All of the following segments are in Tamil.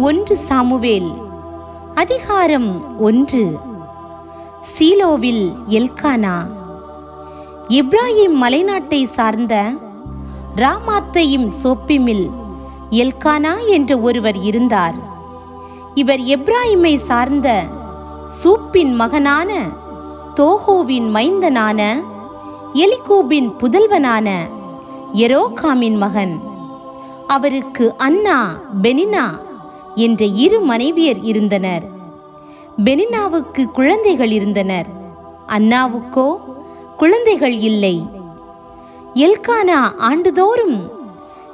ஒன்று சாமுவேல் அதிகாரம் ஒன்று. சீலோவில் எல்கானா. இப்ராஹிம் மலைநாட்டை சார்ந்த ராமாத்தையும் சோப்பிமில் எல்கானா என்ற ஒருவர் இருந்தார். இவர் எப்ராஹிமை சார்ந்த சூப்பின் மகனான தோஹோவின் மைந்தனான எலிகூபின் புதல்வனான எரோகாமின் மகன். அவருக்கு அன்னா பெனினா என்ற இரு மனைவியர் இருந்தனர். பெனினாவுக்கு குழந்தைகள் இருந்தனர். அண்ணாவுக்கோ குழந்தைகள் இல்லை. எல்கானா ஆண்டுதோறும்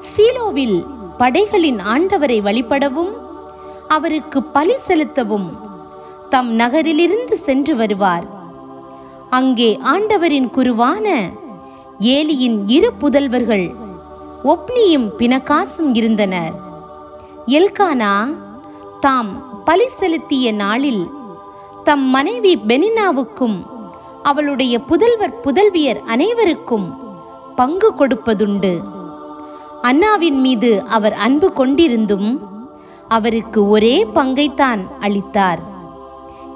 சீலோவில் படைகளின் ஆண்டவரை வழிபடவும் அவருக்கு பலி செலுத்தவும் தம் நகரிலிருந்து சென்று வருவார். அங்கே ஆண்டவரின் குருவான ஏலியின் இரு புதல்வர்கள் ஒப்னியும் பினகாசும் இருந்தனர். எல்கானா தாம் பலி செலுத்திய நாளில் தம் மனைவி பெனினாவுக்கும் அவளுடைய புதல்வர் புதல்வியர் அனைவருக்கும் பங்கு கொடுப்பதுண்டு. அண்ணாவின் மீது அவர் அன்பு கொண்டிருந்தும் அவருக்கு ஒரே பங்கைத்தான் அளித்தார்.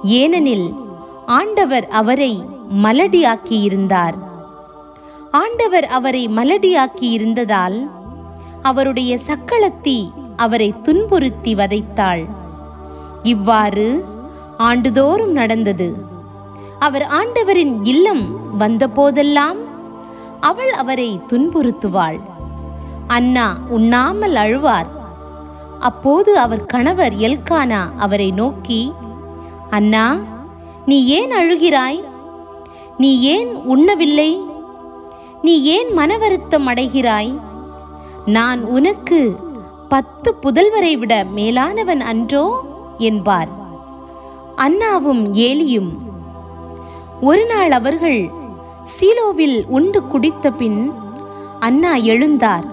ஏனெனில் ஆண்டவர் அவரை மலடியாக்கியிருந்தார். ஆண்டவர் அவரை மலடியாக்கி இருந்ததால் அவருடைய சக்களத்தி அவரை துன்புறுத்தி வதைத்தாள். இவ்வாறு ஆண்டுதோறும் நடந்தது. அவர் ஆண்டவரின் இல்லம் வந்தபோதெல்லாம் அவள் அவரை துன்புறுத்துவாள். அண்ணா உண்ணாமல் அழுவார். அப்போது அவர் கணவர் எல்கானா அவரை நோக்கி அண்ணா நீ ஏன் அழுகிறாய்? நீ ஏன் உண்ணவில்லை? நீ ஏன் மனவருத்தம் அடைகிறாய்? நான் உனக்கு பத்து புதல்வரை விட மேலானவன் அன்றோ? என்பார். அண்ணாவும் ஏலியும் ஒரு நாள் அவர்கள் சீலோவில் உண்டு குடித்த பின் அண்ணா எழுந்தார்.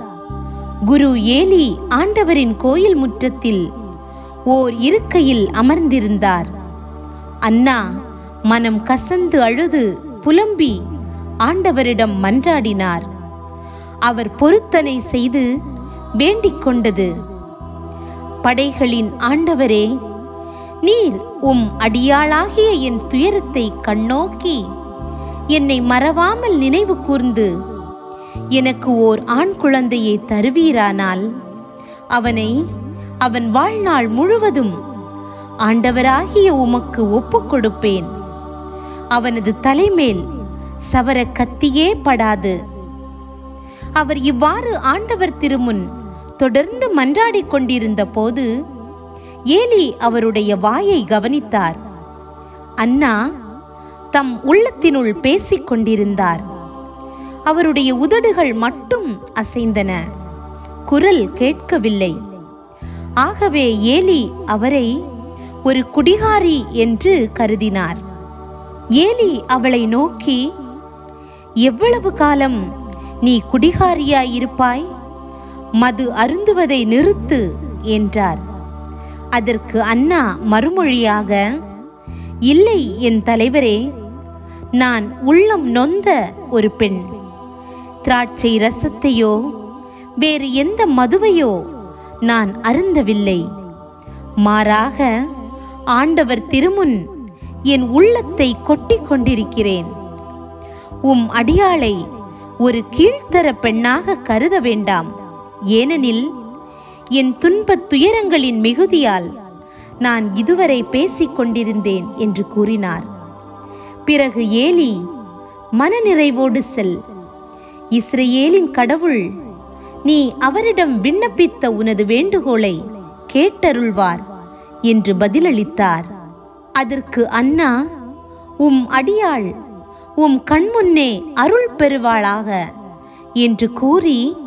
குரு ஏலி ஆண்டவரின் கோயில் முற்றத்தில் ஓர் இருக்கையில் அமர்ந்திருந்தார். அண்ணா மனம் கசந்து அழுது புலம்பி ஆண்டவரிடம் மன்றாடினார். அவர் பொருத்தனை செய்து வேண்டிக் கொண்டது படைகளின் ஆண்டவரே நீர் உம் அடியாளாகிய என் துயரத்தை கண்ணோக்கி என்னை மறவாமல் நினைவு கூர்ந்து எனக்கு ஓர் ஆண் குழந்தையை தருவீரானால் அவனை அவன் வாழ்நாள் முழுவதும் ஆண்டவராகிய உமக்கு ஒப்புக் கொடுப்பேன். அவனது தலைமேல் சவர கத்தியே படாது. அவர் இவ்வாறு ஆண்டவர் திருமுன் தொடர்ந்து மன்றாடிக் கொண்டிருந்த போது ஏலி அவருடைய வாயை கவனித்தார். அண்ணா தம் உள்ளத்தினுள் பேசிக் கொண்டிருந்தார். அவருடைய உதடுகள் மட்டும் அசைந்தன. குரல் கேட்கவில்லை. ஆகவே ஏலி அவரை ஒரு குடிகாரி என்று கருதினார். ஏலி அவளை நோக்கி எவ்வளவு காலம் நீ குடிகாரியாயிருப்பாய்? மது அருந்துவதை நிறுத்து என்றார். அதற்கு அண்ணா மறுமொழியாக இல்லை என் தலைவரே நான் உள்ளம் நொந்த ஒரு பெண். திராட்சை ரசத்தையோ வேறு எந்த மதுவையோ நான் அருந்தவில்லை. மாறாக ஆண்டவர் திருமுன் என் உள்ளத்தை கொட்டி கொண்டிருக்கிறேன். உம் அடியாளை ஒரு கீழ்த்தர பெண்ணாக கருத வேண்டாம். ஏனெனில் என் துன்பத் துயரங்களின் மிகுதியால் நான் இதுவரை பேசிக் கொண்டிருந்தேன் என்று கூறினார். பிறகு ஏலி மனநிறைவோடு செல். இஸ்ரேலின் கடவுள் நீ அவரிடம் விண்ணப்பித்த உனது வேண்டுகோளை கேட்டருள்வார் என்று பதிலளித்தார். அதற்கு அண்ணா உம் அடியாள் உம் கண்முன்னே அருள் பெறுவாளாக என்று கூறி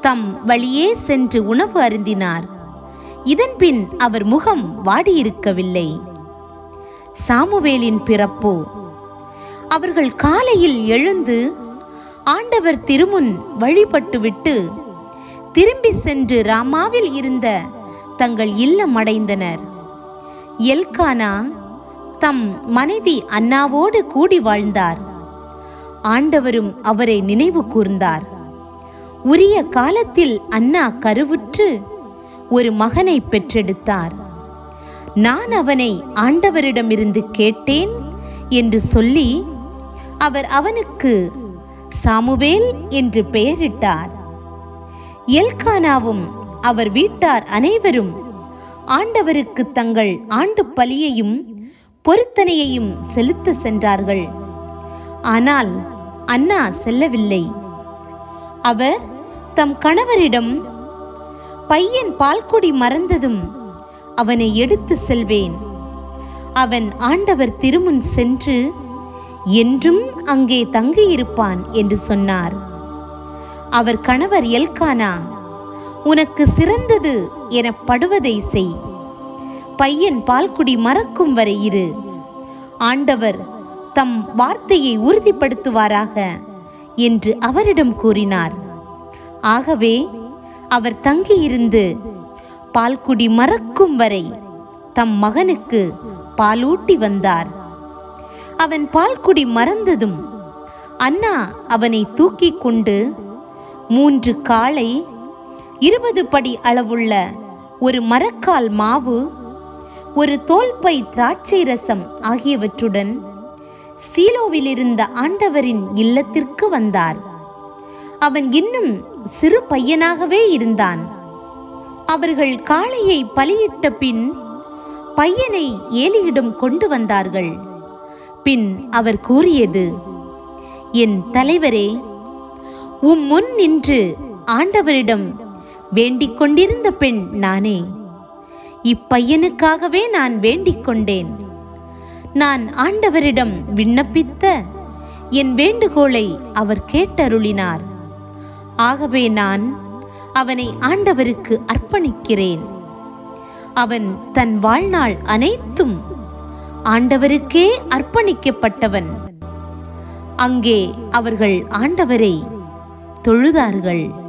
தம் வழியே சென்று உணவு அருந்தினார். இதன்பின் அவர் முகம் வாடியிருக்கவில்லை. சாமுவேலின் பிறப்பு. அவர்கள் காலையில் எழுந்து ஆண்டவர் திருமுன் வழிபட்டுவிட்டு திரும்பி சென்று ராமாவில் இருந்த தங்கள் இல்லம் அடைந்தனர் எல்கானா தம் மனைவி அன்னாவோடு கூடி வாழ்ந்தார். ஆண்டவரும் அவரை நினைவு கூர்ந்தார். உரிய காலத்தில் அண்ணா கருவுற்று ஒரு மகனை பெற்றெடுத்தார். நான் அவனை ஆண்டவரிடமிருந்து கேட்டேன் என்று சொல்லி அவர் அவனுக்கு சாமுவேல் என்று பெயரிட்டார். எல்கானாவும் அவர் வீட்டார் அனைவரும் ஆண்டவருக்கு தங்கள் ஆண்டு பலியையும் பொருத்தனையையும் செலுத்த சென்றார்கள். ஆனால் அண்ணா செல்லவில்லை. அவர் தம் கணவரிடம் பையன் பால்குடி மறந்ததும் அவனை எடுத்து செல்வேன். அவன் ஆண்டவர் திருமுன் சென்று என்றும் அங்கே தங்கியிருப்பான் என்று சொன்னார். அவர் கணவர் எல்கானா உனக்கு சிறந்தது எனப்படுவதை செய். பையன் பால்குடி மறக்கும் வரை இரு. ஆண்டவர் தம் வார்த்தையை உறுதிப்படுத்துவாராக என்று அவரிடம் கூறினார். ஆகவே அவர் தங்கியிருந்து பால்குடி மறக்கும் வரை தம் மகனுக்கு பாலூட்டி வந்தார். அவன் பால்குடி மறந்ததும் அண்ணா அவனை தூக்கிக் கொண்டு மூன்று காளை இருபது படி அளவுள்ள ஒரு மரக்கால் மாவு ஒரு தோல்பை திராட்சை ரசம் ஆகியவற்றுடன் சீலோவில் இருந்த ஆண்டவரின் இல்லத்திற்கு வந்தார். அவன் இன்னும் சிறு பையனாகவே இருந்தான். அவர்கள் காளையை பலியிட்ட பின் பையனை ஏலியிடம் கொண்டு வந்தார்கள். பின் அவர் கூறியது என் தலைவரே உம் முன் நின்று ஆண்டவரிடம் வேண்டிக் கொண்டிருந்த பெண் நானே. இப்பையனுக்காகவே நான் வேண்டிக் கொண்டேன். நான் ஆண்டவரிடம் விண்ணப்பித்த என் வேண்டுகோளை அவர் கேட்டருளினார். ஆகவே நான் அவனை ஆண்டவருக்கு அர்ப்பணிக்கிறேன். அவன் தன் வாழ்நாள் அனைத்தும் ஆண்டவருக்கே அர்ப்பணிக்கப்பட்டவன். அங்கே அவர்கள் ஆண்டவரை தொழுதார்கள்.